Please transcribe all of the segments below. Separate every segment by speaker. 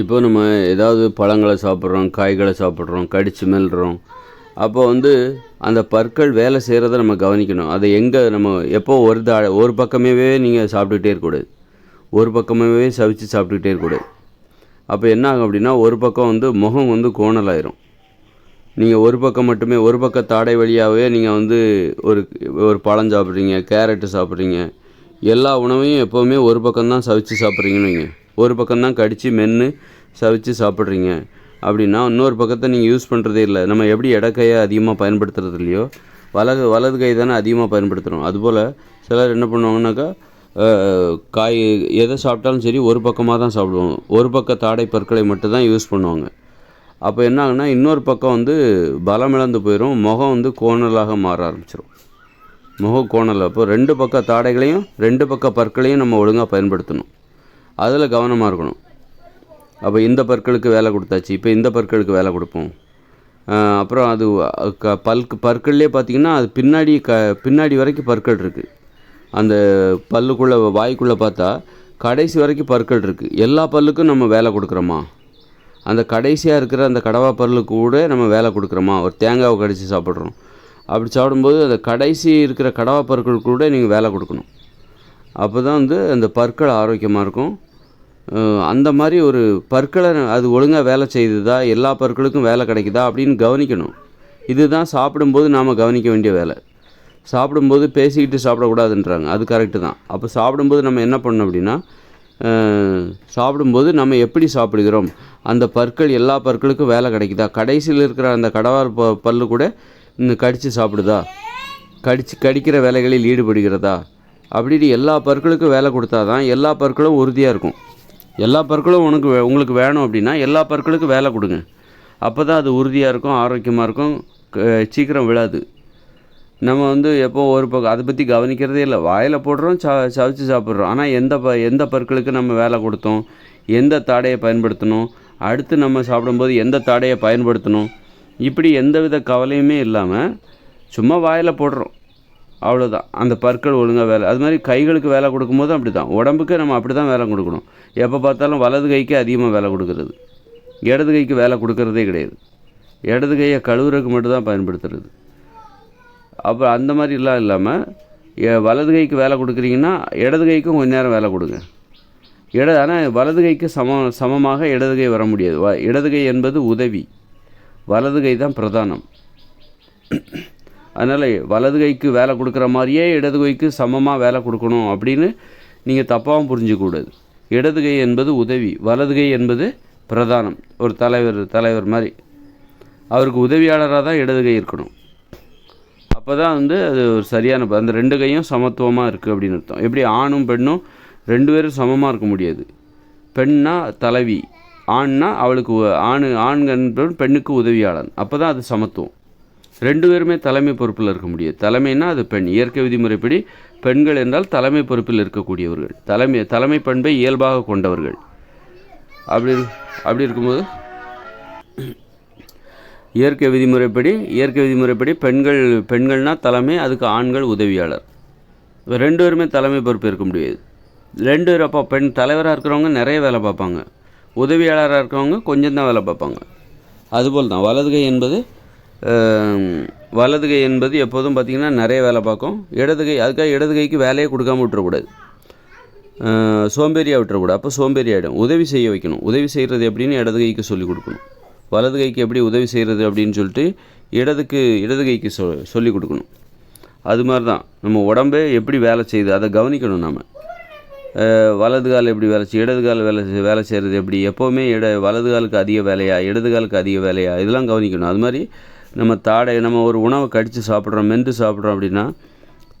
Speaker 1: இப்போ நம்ம ஏதாவது பழங்களை சாப்பிட்றோம் காய்களை சாப்பிட்றோம் கடித்து மெல்றோம். அப்போ வந்து அந்த பற்கள் வேலை செய்கிறத நம்ம கவனிக்கணும். அதை எங்கே நம்ம எப்போ ஒரு தா ஒரு பக்கமே நீங்கள் சாப்பிட்டுக்கிட்டே இருக்கக்கூடாது. ஒரு பக்கமாகவே சவிச்சு சாப்பிட்டுக்கிட்டே இருக்கக்கூடாது. அப்போ என்ன ஆகும் அப்படின்னா ஒரு பக்கம் வந்து முகம் வந்து கோணலாயிரும். நீங்கள் ஒரு பக்கம் மட்டுமே ஒரு பக்க தாடை வழியாகவே நீங்கள் வந்து ஒரு ஒரு பழம் சாப்பிட்றீங்க கேரட்டு சாப்பிட்றீங்க. எல்லா உணவையும் எப்போவுமே ஒரு பக்கம்தான் சவிச்சு சாப்பிட்றீங்கன்னு வைங்க. ஒரு பக்கம்தான் கடித்து மென்று சவிச்சு சாப்பிட்றீங்க. அப்படின்னா இன்னொரு பக்கத்தை நீங்கள் யூஸ் பண்ணுறதே இல்லை. நம்ம எப்படி இடக்கையை அதிகமாக பயன்படுத்துறது இல்லையோ வலது வலது கை தானே அதிகமாக பயன்படுத்துகிறோம் அதுபோல் சிலர் என்ன பண்ணுவாங்கன்னாக்கா காய் எதை சாப்பிட்டாலும் சரி ஒரு பக்கமாக தான் சாப்பிடுவாங்க ஒரு பக்க தாடை பற்களை மட்டும் தான் யூஸ் பண்ணுவாங்க. அப்போ என்ன ஆகுனா இன்னொரு பக்கம் வந்து பலம் இழந்து போயிடும் முகம் வந்து கோணலாக மாற ஆரம்பிச்சிடும் முக கோணல். அப்போ ரெண்டு பக்க தாடைகளையும் ரெண்டு பக்க பற்களையும் நம்ம ஒழுங்காக பயன்படுத்தணும். அதில் கவனமாக இருக்கணும். அப்போ இந்த பற்களுக்கு வேலை கொடுத்தாச்சு இப்போ இந்த பற்களுக்கு வேலை கொடுப்போம். அப்புறம் அது க பல்க்கு பற்கள்லேயே பார்த்தீங்கன்னா அது பின்னாடி க பின்னாடி வரைக்கும் பற்கள் இருக்குது அந்த பல்லுக்குள்ளே வாய்க்குள்ளே பார்த்தா கடைசி வரைக்கும் பற்கள் இருக்குது எல்லா பல்லுக்கும் நம்ம வேலை கொடுக்குறோமா? அந்த கடைசியாக இருக்கிற அந்த கடவா பல்லுக்கு கூட நம்ம வேலை கொடுக்குறோமா? ஒரு தேங்காவை கடிச்சு சாப்பிட்றோம். அப்படி சாப்பிடும்போது அந்த கடைசி இருக்கிற கடவா பற்களுக்கு கூட நீங்கள் வேலை கொடுக்கணும். அப்போ தான் வந்து அந்த பற்கள் ஆரோக்கியமாக இருக்கும். அந்த மாதிரி ஒரு பற்களை அது ஒழுங்காக வேலை செய்யுதா எல்லா பற்களுக்கும் வேலை கிடைக்குதா? அப்படின்னு கவனிக்கணும். இதுதான் சாப்பிடும்போது நாம் கவனிக்க வேண்டிய வேலை. சாப்பிடும்போது பேசிக்கிட்டு சாப்பிடக்கூடாதுன்றாங்க. அது கரெக்டு தான். அப்போ சாப்பிடும்போது நம்ம என்ன பண்ணணும் அப்படின்னா சாப்பிடும்போது நம்ம எப்படி சாப்பிடுகிறோம்? அந்த பற்கள் எல்லா பற்களுக்கும் வேலை கிடைக்குதா? கடைசியில் இருக்கிற அந்த கடவார் ப பல்லு கூட இந்த கடித்து சாப்பிடுதா? கடிச்சு கடிக்கிற வேலைகளில் ஈடுபடுகிறதா? அப்படின்னு எல்லா பற்களுக்கும் வேலை கொடுத்தா தான் எல்லா பற்களும் உறுதியாக இருக்கும். எல்லா பற்களும் உனக்கு உங்களுக்கு வேணும் அப்படின்னா எல்லா பற்களுக்கும் வேலை கொடுங்க. அப்போ தான் அது உறுதியாக இருக்கும் ஆரோக்கியமாக இருக்கும் க- சீக்கிரம் விழாது. நம்ம வந்து எப்போ ஒரு பக்கம் அதை பற்றி கவனிக்கிறதே இல்லை. வாயில் போடுறோம் ச சவிச்சு சாப்பிட்றோம். ஆனால் எந்த ப எந்த பற்களுக்கு நம்ம வேலை கொடுத்தோம் எந்த தாடையை பயன்படுத்தணும் அடுத்து நம்ம சாப்பிடும்போது எந்த தாடையை பயன்படுத்தணும் இப்படி எந்தவித கவலையுமே இல்லாமல் சும்மா வாயில் போடுறோம். அவ்வளோதான் அந்த பற்கள் ஒழுங்காக வேலை. அது மாதிரி கைகளுக்கு வேலை கொடுக்கும்போது அப்படி தான் உடம்புக்கு நம்ம அப்படி தான் வேலை கொடுக்கணும். எப்போ பார்த்தாலும் வலது கைக்கு அதிகமாக வேலை கொடுக்கறது. இடது கைக்கு வேலை கொடுக்கறதே கிடையாது. இடது கையை கழுவுறதுக்கு மட்டும்தான் பயன்படுத்துறது. அப்போ அந்த மாதிரிலாம் இல்லாமல் வலது கைக்கு வேலை கொடுக்குறீங்கன்னா இடது கைக்கும் கொஞ்ச நேரம் வேலை கொடுங்க. இட ஆனால் வலது கைக்கு சம சமமாக இடது கை வர முடியாது. வ இடது கை என்பது உதவி. வலது கை தான் பிரதானம். அதனால் வலது கைக்கு வேலை கொடுக்குற மாதிரியே இடது கைக்கு சமமாக வேலை கொடுக்கணும் அப்படின்னு நீங்கள் தப்பாகவும் புரிஞ்சிக்கூடாது இடது கை என்பது உதவி வலது கை என்பது பிரதானம். ஒரு தலைவர் தலைவர் மாதிரி. அவருக்கு உதவியாளராக தான் இடது கை இருக்கணும். அப்போ தான் வந்து அது ஒரு சரியான ப- அந்த ரெண்டு கையும் சமத்துவமாக இருக்குது அப்படின்னு அர்த்தம். எப்படி ஆணும் பெண்ணும் ரெண்டு பேரும் சமமாக இருக்க முடியாது. பெண்ணா தலைவி ஆண்னா அவளுக்கு ஆண் ஆண் பெண்ணுக்கு உதவியாளன். அப்போ தான் அது சமத்துவம். ரெண்டு பேருமே தலைமை பொறுப்பில் இருக்க முடியாது. தலைமைன்னா அது பெண். இயற்கை விதிமுறைப்படி பெண்கள் என்றால் தலைமை பொறுப்பில் இருக்கக்கூடியவர்கள். தலைமை தலைமை பண்பை இயல்பாக கொண்டவர்கள். அப்படி அப்படி இருக்கும்போது இயற்கை விதிமுறைப்படி இயற்கை விதிமுறைப்படி பெண்கள் பெண்கள்னா தலைமை அதுக்கு ஆண்கள் உதவியாளர். ரெண்டு பேருமே தலைமை பொறுப்பு இருக்க முடியாது. ரெண்டு பேர் அப்போ பெண் தலைவராக இருக்கிறவங்க நிறைய வேலை பார்ப்பாங்க. உதவியாளராக இருக்கிறவங்க கொஞ்சம் தான் வேலை பார்ப்பாங்க. அதுபோல் தான் வலது கை என்பது வலது கை என்பது எப்போதும் பார்த்திங்கன்னா நிறைய வேலை பார்க்கும். இடது கை அதுக்காக இடது கைக்கு வேலையே கொடுக்காம விட்டுறக்கூடாது. சோம்பேறியாக விட்டுறக்கூடாது. அப்போ சோம்பேறி ஆகிடும் உதவி செய்ய வைக்கணும். உதவி செய்கிறது எப்படின்னு இடது கைக்கு சொல்லிக் கொடுக்கணும். வலது கைக்கு எப்படி உதவி செய்கிறது அப்படின்னு சொல்லிட்டு இடதுக்கு இடது கைக்கு சொ சொல்லிக் கொடுக்கணும். அது மாதிரி தான் நம்ம உடம்பே எப்படி வேலை செய்யுது அதை கவனிக்கணும் நம்ம வலது கால் எப்படி வேலை செய்யும் இடது கால் வேலை செய்- வேலை செய்கிறது எப்படி எப்போவுமே இட வலது காலுக்கு அதிக வேலையா இடது காலுக்கு அதிக வேலையா இதெல்லாம் கவனிக்கணும். அது மாதிரி நம்ம தாடை நம்ம ஒரு உணவை கடித்து சாப்பிட்றோம் மென்று சாப்பிட்றோம் அப்படின்னா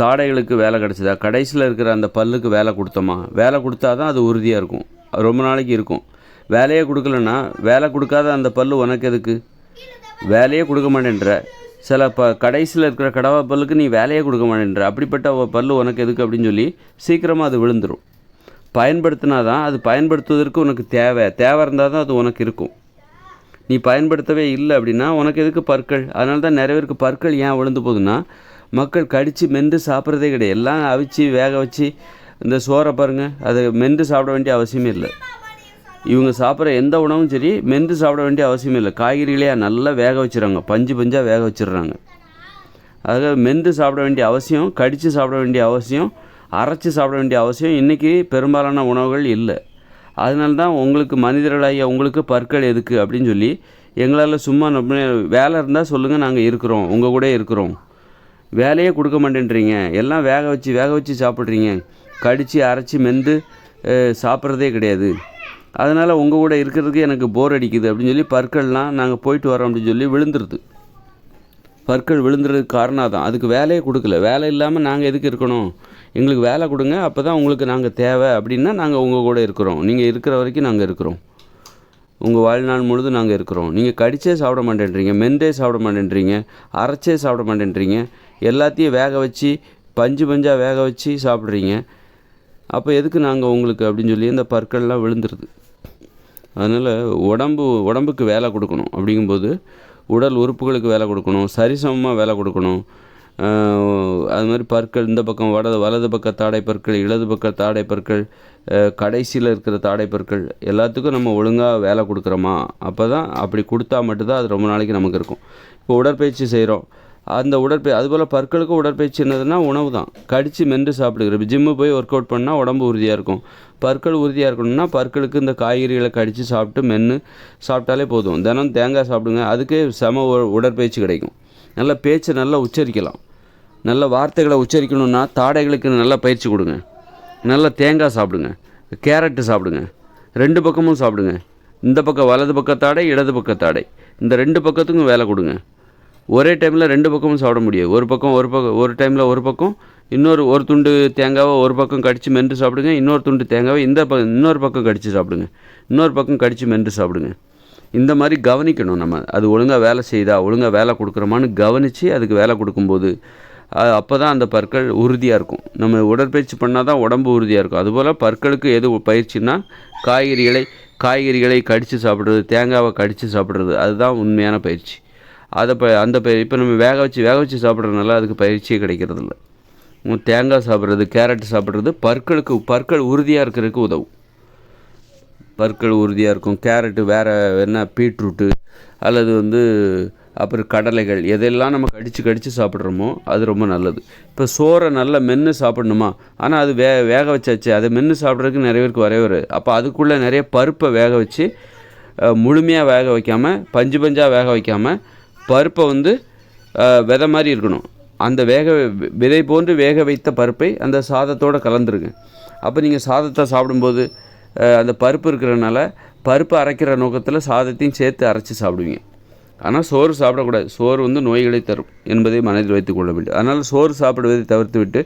Speaker 1: தாடைகளுக்கு வேலை கிடச்சிதா? கடைசியில் இருக்கிற அந்த பல்லுக்கு வேலை கொடுத்தோமா? வேலை கொடுத்தா தான் அது உறுதியாக இருக்கும். அது ரொம்ப நாளைக்கு இருக்கும். வேலையே கொடுக்கலன்னா வேலை கொடுக்காத அந்த பல்லு உனக்கு எதுக்கு? வேலையே கொடுக்க மாட்டேன்ற. சில ப கடைசியில் இருக்கிற கடவா பல்லுக்கு நீ வேலையே கொடுக்க மாட்டேன்ற. அப்படிப்பட்ட பல் பல்லு உனக்கு எதுக்கு அப்படின்னு சொல்லி சீக்கிரமாக அது விழுந்துடும் பயன்படுத்தினா தான் அது பயன்படுத்துவதற்கு உனக்கு தேவை. தேவை இருந்தால் தான் அது உனக்கு இருக்கும். நீ பயன்படுத்தவே இல்லை அப்படின்னா உனக்கு எதுக்கு பற்கள்? அதனால தான் நிறைய பேருக்கு பற்கள் ஏன் விழுந்து போகுதுன்னா மக்கள் கடித்து மென்று சாப்பிட்றதே கிடையாது. எல்லாம் அவிச்சு வேக வச்சு இந்த சோறை பாருங்கள் அதை மென்று சாப்பிட வேண்டிய அவசியமே இல்லை. இவங்க சாப்பிட்ற எந்த உணவும் சரி மென்று சாப்பிட வேண்டிய அவசியம் இல்லை. காய்கறிகளே நல்லா வேக வச்சிடறாங்க பஞ்சு பஞ்சாக வேக வச்சிடுறாங்க. அதாவது மென்று சாப்பிட வேண்டிய அவசியம் கடித்து சாப்பிட வேண்டிய அவசியம் அரைச்சி சாப்பிட வேண்டிய அவசியம் இன்றைக்கி பெரும்பாலான உணவுகள் இல்லை. அதனால தான் உங்களுக்கு மனிதர்களாகிய உங்களுக்கு பற்கள் எதுக்கு அப்படின்னு சொல்லி எங்களால் சும்மா நம்ம வேலை இருந்தால் சொல்லுங்கள் நாங்கள் இருக்கிறோம் உங்கள் கூட இருக்கிறோம். வேலையே கொடுக்க மாட்டேன்றீங்க. எல்லாம் வேக வச்சு வேக வச்சு சாப்பிட்றீங்க. கடித்து அரைச்சி மெந்து சாப்பிட்றதே கிடையாது. அதனால் உங்கள் கூட இருக்கிறதுக்கு எனக்கு போர் அடிக்குது அப்படின்னு சொல்லி பற்கள்லாம் நாங்கள் போயிட்டு வரோம் அப்படின்னு சொல்லி விழுந்துருது. பற்கள் விழுந்துறதுக்கு காரணம் தான் அதுக்கு வேலையே கொடுக்கல. வேலை இல்லாமல் நாங்கள் எதுக்கு இருக்கணும்? எங்களுக்கு வேலை கொடுங்க அப்போ தான் உங்களுக்கு நாங்கள் தேவை அப்படின்னா நாங்கள் உங்கள் கூட இருக்கிறோம். நீங்கள் இருக்கிற வரைக்கும் நாங்கள் இருக்கிறோம். உங்கள் வாழ்நாள் முழுதும் நாங்கள் இருக்கிறோம். நீங்கள் கடிச்சே சாப்பிட மாட்டேன்றீங்க மெந்தே சாப்பிட மாட்டேன்றீங்க அரைச்சே சாப்பிட மாட்டேன்றீங்க எல்லாத்தையும் வேக வச்சு பஞ்சு பஞ்சாக வேக வச்சு சாப்பிட்றீங்க. அப்போ எதுக்கு நாங்கள் உங்களுக்கு அப்படின்னு சொல்லி இந்த பற்கள்லாம் விழுந்துருது. அதனால் உடம்பு உடம்புக்கு வேலை கொடுக்கணும். அப்படிங்கும்போது உடல் உறுப்புகளுக்கு வேலை கொடுக்கணும். சரிசமமாக வேலை கொடுக்கணும். அது மாதிரி பற்கள் இந்த பக்கம் வட வலது பக்க தாடை பற்கள் இடது பக்க தாடை பற்கள் கடைசியில் இருக்கிற தாடை பற்கள் எல்லாத்துக்கும் நம்ம ஒழுங்காக வேலை கொடுக்குறோமா? அப்போ தான் அப்படி கொடுத்தா மட்டும்தான் அது ரொம்ப நாளைக்கு நமக்கு இருக்கும். இப்போ உடற்பயிற்சி செய்கிறோம் அந்த உடற்பயிற்சி அதுபோல் பற்களுக்கும் உடற்பயிற்சி என்னதுன்னா உணவு தான். கடித்து மென்று சாப்பிடுகிற ஜிம்மு போய் ஒர்க் அவுட் பண்ணால் உடம்பு உறுதியாக இருக்கும். பற்கள் உறுதியாக இருக்கணும்னா பற்களுக்கு இந்த காய்கறிகளை கடித்து சாப்பிட்டு மென்று சாப்பிட்டாலே போதும். தினம் தேங்காய் சாப்பிடுங்க. அதுக்கே செம உ- உடற்பயிற்சி கிடைக்கும். நல்ல பேச்சை நல்லா உச்சரிக்கலாம். நல்ல வார்த்தைகளை உச்சரிக்கணும்னா தாடைகளுக்கு நல்லா பயிற்சி கொடுங்க. நல்ல தேங்காய் சாப்பிடுங்க. கேரட்டு சாப்பிடுங்க. ரெண்டு பக்கமும் சாப்பிடுங்க. இந்த பக்கம் வலது பக்கத்தாடை தாடை இடது பக்கத்தாடை இந்த ரெண்டு பக்கத்துக்கும் வேலை கொடுங்க. ஒரே டைமில் ரெண்டு பக்கமும் சாப்பிட முடியாது. ஒரு பக்கம் ஒரு பக்கம் ஒரு டைமில் ஒரு பக்கம். இன்னொரு ஒரு துண்டு தேங்காவை ஒரு பக்கம் கடித்து மென்று சாப்பிடுங்க. இன்னொரு துண்டு தேங்காவை இந்த பக்கம் இன்னொரு பக்கம் கடித்து சாப்பிடுங்க. இன்னொரு பக்கம் கடித்து மென்று சாப்பிடுங்க. இந்த மாதிரி கவனிக்கணும் நம்ம. அது ஒழுங்காக வேலை செய்தா ஒழுங்காக வேலை கொடுக்குறோமான்னு கவனித்து அதுக்கு வேலை கொடுக்கும்போது அப்போ தான் அந்த பற்கள் உறுதியாக இருக்கும். நம்ம உடற்பயிற்சி பண்ணால் தான் உடம்பு உறுதியாக இருக்கும். அதுபோல் பற்களுக்கு எது பயிற்சின்னா காய்கறிகளை காய்கறிகளை கடித்து சாப்பிட்றது தேங்காவை கடித்து சாப்பிட்றது அதுதான் உண்மையான பயிற்சி. அதை ப அந்த பயிர் இப்போ நம்ம வேக வச்சு வேக வச்சு சாப்பிட்றதுனால அதுக்கு பயிற்சியே கிடைக்கிறதில்ல. தேங்காய் சாப்பிட்றது கேரட் சாப்பிட்றது பற்களுக்கு பற்கள் உறுதியாக இருக்கிறதுக்கு உதவும். பற்கள் உறுதியாக இருக்கும். கேரட்டு வேறு என்ன பீட்ரூட்டு அல்லது வந்து அப்புறம் கடலைகள் எதெல்லாம் நம்ம கடித்து கடித்து சாப்பிட்றோமோ அது ரொம்ப நல்லது. இப்போ சோறை நல்லா மென்று சாப்பிடணுமா? ஆனால் அது வே வேக வச்சாச்சு. அதை மென்று சாப்பிட்றதுக்கு நிறைய பேருக்கு வரவே வரும் அப்போ அதுக்குள்ளே நிறைய பருப்பை வேக வச்சு முழுமையாக வேக வைக்காமல் பஞ்சு பஞ்சாக வேக வைக்காமல் பருப்பை வந்து விதை மாதிரி இருக்கணும். அந்த வேக விதை போன்று வேக வைத்த பருப்பை அந்த சாதத்தோடு கலந்துருங்க. அப்போ நீங்கள் சாதத்தை சாப்பிடும்போது அந்த பருப்பு இருக்கிறனால பருப்பு அரைக்கிற நோக்கத்தில் சாதத்தையும் சேர்த்து அரைச்சி சாப்பிடுவீங்க. ஆனால் சோறு சாப்பிடக்கூடாது. சோறு வந்து நோய்களை தரும் என்பதை மனதில் வைத்துக் கொள்ள வேண்டும். அதனால் சோறு சாப்பிடுவதை தவிர்த்து விட்டு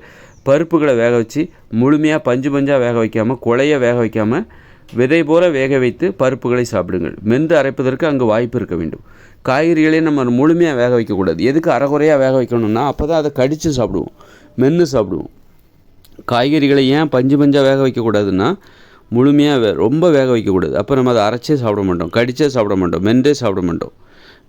Speaker 1: பருப்புகளை வேக வச்சு முழுமையாக பஞ்சு பஞ்சாக வேக வைக்காமல் குழைய வேக வைக்காமல் விதை போல வேக வைத்து பருப்புகளை சாப்பிடுங்கள். மென்று அரைப்பதற்கு அங்கே வாய்ப்பு இருக்க வேண்டும். காய்கறிகளை நம்ம முழுமையாக வேக வைக்கக்கூடாது. எதுக்கு அரைகுறையாக வேக வைக்கணும்னா அப்போ தான் அதை கடித்து சாப்பிடுவோம். மென்று சாப்பிடுவோம். காய்கறிகளை ஏன் பஞ்சு பஞ்சாக வேக வைக்கக்கூடாதுன்னா முழுமையாக வே ரொம்ப வேக வைக்கக்கூடாது. அப்போ நம்ம அதை அரைச்சே சாப்பிட மாட்டோம். கடிச்சே சாப்பிட மாட்டோம். மென்றே சாப்பிட மாட்டோம்.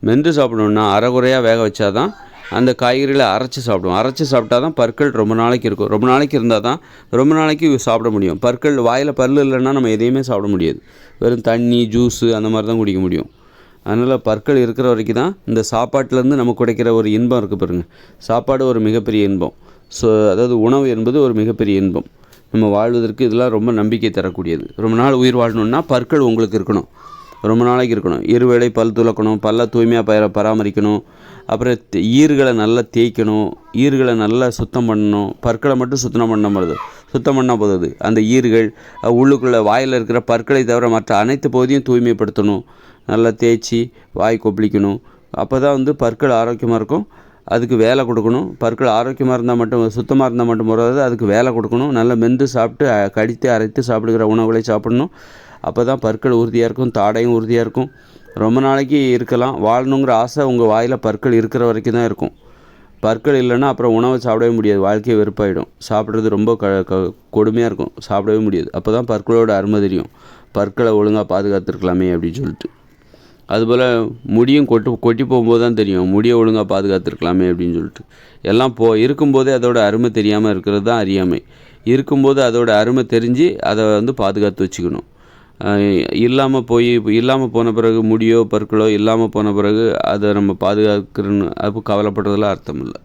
Speaker 1: மென்று சாப்பிடணுன்னா அரைகுறையாக வேக வச்சா தான் அந்த காய்கறிகளை அரைச்சி சாப்பிடுவோம். அரைச்சி சாப்பிட்டா தான் பற்கள் ரொம்ப நாளைக்கு இருக்கும். ரொம்ப நாளைக்கு இருந்தால் தான் ரொம்ப நாளைக்கு சாப்பிட முடியும். பற்கள் வாயில் பல் இல்லைன்னா நம்ம எதையுமே சாப்பிட முடியாது. வெறும் தண்ணி ஜூஸு அந்த மாதிரி தான் குடிக்க முடியும். அதனால் பற்கள் இருக்கிற வரைக்கும் தான் இந்த சாப்பாட்டிலேருந்து நம்ம கிடைக்கிற ஒரு இன்பம் இருக்குது பாருங்கள் சாப்பாடு ஒரு மிகப்பெரிய இன்பம். ஸோ அதாவது உணவு என்பது ஒரு மிகப்பெரிய இன்பம். நம்ம வாழ்வதற்கு இதெல்லாம் ரொம்ப நம்பிக்கை தரக்கூடியது. ரொம்ப நாள் உயிர் வாழணுன்னா பற்கள் உங்களுக்கு இருக்கணும். ரொம்ப நாளைக்கு இருக்கணும். இருவேளை பல் துலக்கணும் பல்ல தூய்மையாக பர பராமரிக்கணும். அப்புறம் ஈர்களை நல்லா தேய்க்கணும். ஈர்களை நல்லா சுத்தம் பண்ணணும். பற்களை மட்டும் சுத்தம் பண்ண போது சுத்தம் பண்ணால் போதாது. அந்த ஈர்கள் உள்ளுக்குள்ளே வாயில் இருக்கிற பற்களை தவிர மற்ற அனைத்து பகுதியும் தூய்மைப்படுத்தணும். நல்லா தேய்ச்சி வாய் கொப்பளிக்கணும். அப்போ தான் வந்து பற்கள் ஆரோக்கியமாக இருக்கும். அதுக்கு வேலை கொடுக்கணும். பற்கள் ஆரோக்கியமாக இருந்தால் மட்டும் சுத்தமாக இருந்தால் மட்டும் போகிறது அதுக்கு வேலை கொடுக்கணும். நல்லா மென்று சாப்பிட்டு கடித்து அரைத்து சாப்பிடுகிற உணவுகளை சாப்பிடணும். அப்போ தான் பற்கள் உறுதியாக இருக்கும் தாடையும் உறுதியாக இருக்கும். ரொம்ப நாளைக்கு இருக்கலாம். வாழணுங்கிற ஆசை உங்கள் வாயில் பற்கள் இருக்கிற வரைக்கும் தான் இருக்கும். பற்கள் இல்லைன்னா அப்புறம் உணவை சாப்பிடவே முடியாது. வாழ்க்கையை வெறுப்பாயிடும். சாப்பிட்றது ரொம்ப க க கொடுமையாக இருக்கும். சாப்பிடவே முடியாது. அப்போ தான் பற்களோட அருமை தெரியும். பற்களை ஒழுங்காக பாதுகாத்துருக்கலாமே அப்படின்னு சொல்லிட்டு. அதுபோல் முடியும் கொட்டு கொட்டி போகும்போது தான் தெரியும். முடியை ஒழுங்காக பாதுகாத்துருக்கலாமே அப்படின்னு சொல்லிட்டு. எல்லாம் போ இருக்கும்போதே அதோட அருமை தெரியாமல் இருக்கிறது தான் அறியாமை. இருக்கும்போது அதோட அருமை தெரிஞ்சு அதை வந்து பாதுகாத்து வச்சுக்கணும். இல்லாமல் போய் இல்லாமல் போன பிறகு முடியோ பற்களோ இல்லாமல் போன பிறகு அதை நம்ம பாதுகாக்கிறோன்னு அப்போ கவலைப்படுறதுல அர்த்தம் இல்லை.